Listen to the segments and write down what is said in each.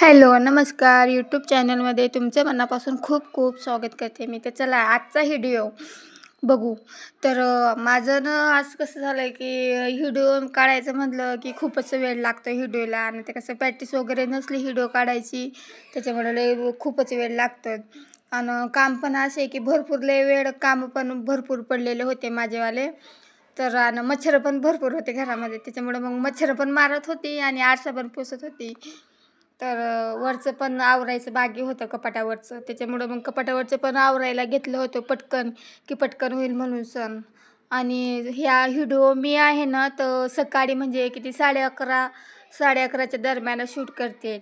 Hello नमस्कार. YouTube चॅनलमध्ये तुमचं मनापासून खूप खूप स्वागत करते मी. तर चला आजचा व्हिडिओ बघू. तर माझं ना आज कसं झालं आहे की व्हिडिओ काढायचं म्हटलं की खूपच वेळ लागतो व्हिडिओला आणि ते कसं प्रॅक्टिस वगैरे नसली व्हिडिओ काढायची त्याच्यामुळे लय खूपच वेळ लागतं आणि काम पण असे की भरपूर लय वेळ काम पण भरपूर पडलेले होते माझेवाले. तर आणि मच्छरं पण भरपूर होते घरामध्ये. त्याच्यामुळे मग मच्छरं पण मारत होती आणि आरसा पण पुसत होती. तर वरचं पण आवरायचं बाकी होतं कपाटावरचं. त्याच्यामुळं मग कपाटावरचं पण आवरायला घेतलं होतं पटकन की पटकन होईल म्हणून सण. आणि ह्या व्हिडिओ मी आहे ना तर सकाळी म्हणजे किती साडे अकरा साडे अकराच्या दरम्यान शूट करते.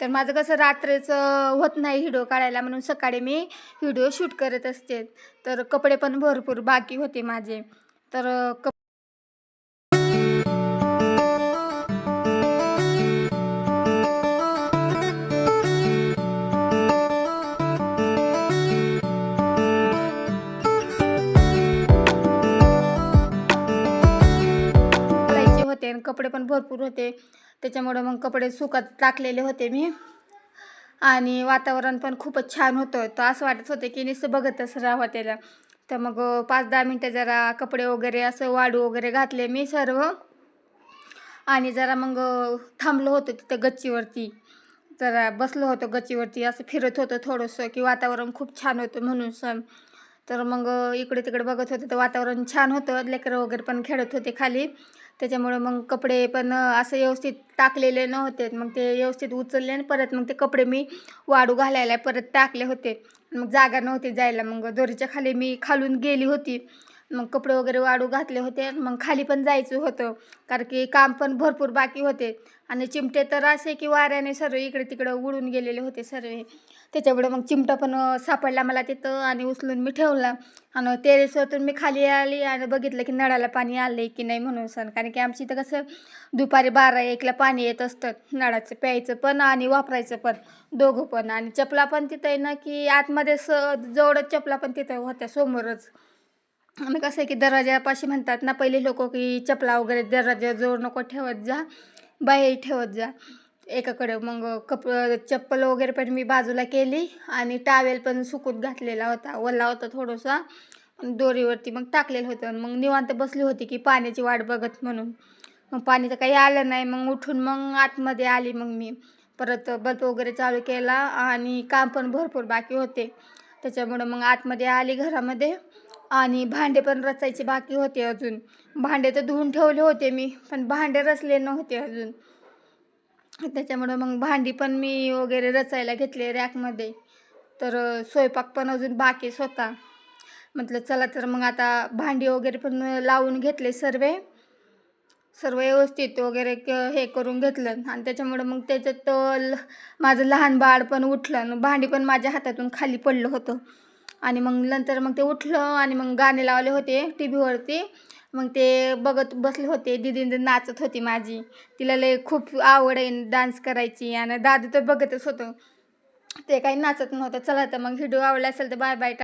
तर माझं कसं रात्रीचं होत नाही व्हिडिओ काढायला म्हणून सकाळी मी व्हिडिओ शूट करत असते. तर कपडे पण भरपूर बाकी होते माझे. तर कप होते आणि कपडे पण भरपूर होते. त्याच्यामुळं मग कपडे सुकत टाकलेले होते मी. आणि वातावरण पण खूपच छान होतं. तर असं वाटत होतं की नुसतं बघतच राहावं त्याला. तर मग पाच दहा मिनटं जरा कपडे वगैरे असं वाढू वगैरे घातले मी सर्व. आणि जरा मग थांबलो होतो तिथं गच्चीवरती. जरा बसलो होतो गच्चीवरती असं फिरत होतं थोडंसं की वातावरण खूप छान होतं म्हणून सण. तर मग इकडे तिकडे बघत होते तर वातावरण छान होतं. लेकरं वगैरे पण खेळत होते खाली. त्याच्यामुळं मग कपडे पण असं व्यवस्थित टाकलेले नव्हते. मग ते व्यवस्थित उचलले आणि परत मग ते कपडे मी वाढू घालायला परत टाकले होते. मग जागा नव्हती जायला. मग दोरीच्या खाली मी खालून गेली होती. मग कपडे वगैरे वाळू घातले होते मग खाली पण जायचं होतं. कारण की काम पण भरपूर बाकी होते. आणि चिमटे तर असे की वाऱ्याने सर्व इकडे तिकडे उडून गेलेले होते सर्व त्याच्यामुळे मग चिमटा पण सापडला मला तिथं आणि उचलून मी ठेवला. आणि टेरेसवरतून मी खाली आली आणि बघितलं की नळाला पाणी आलं की नाही म्हणून सण. कारण की आमची इथं कसं दुपारी बारा एकला पाणी येत असतं. नळाचं प्यायचं पण आणि वापरायचं पण. दोघं पण. आणि चपला पण तिथं आहे ना की आतमध्ये स जवळच चपला पण तिथं होत्या समोरच. मग कसं आहे की दरवाजापाशी म्हणतात ना पहिले लोक की चपला वगैरे दरवाजाजवळ नको ठेवत जा बाहेर ठेवत जा. एकाकडे मग कप चप्पल वगैरे पण मी बाजूला केली आणि टावेल पण सुकूत घातलेला होता ओला होता थोडासा. दोरीवरती मग टाकलेलं होतं. मग निवांत बसली होती की पाण्याची वाट बघत म्हणून. मग पाणी तर काही आलं नाही. मग उठून मग आतमध्ये आली मग मी. परत बल्ब वगैरे चालू केला आणि काम पण भरपूर बाकी होते. त्याच्यामुळं मग आतमध्ये आली घरामध्ये. आणि भांडे पण रचायचे बाकी होते अजून. भांडे तर धुवून ठेवले होते मी पण भांडे रचले नव्हते अजून. त्याच्यामुळं मग भांडी पण मी वगैरे रचायला घेतले रॅकमध्ये. तर स्वयंपाक पण अजून बाकीच होता. म्हटलं चला तर मग आता भांडी वगैरे पण लावून घेतले सर्व. सर्व व्यवस्थित वगैरे क हे करून घेतलं. आणि त्याच्यामुळं मग त्याच्यात ल माझं लहान बाळ पण उठलं आणि भांडी पण माझ्या हातातून खाली पडलं होतं. आणि मग नंतर मग ते उठलं आणि मग गाणे लावले होते टी व्हीवरती मग ते बघत बसले होते. दिदी नाचत होती माझी. तिला लय खूप आवड आहे डान्स करायची आणि दादू तर बघतच होतं. ते काही नाचत नव्हतं. चला तर मग व्हिडिओ आवडला असेल तर बाय बाय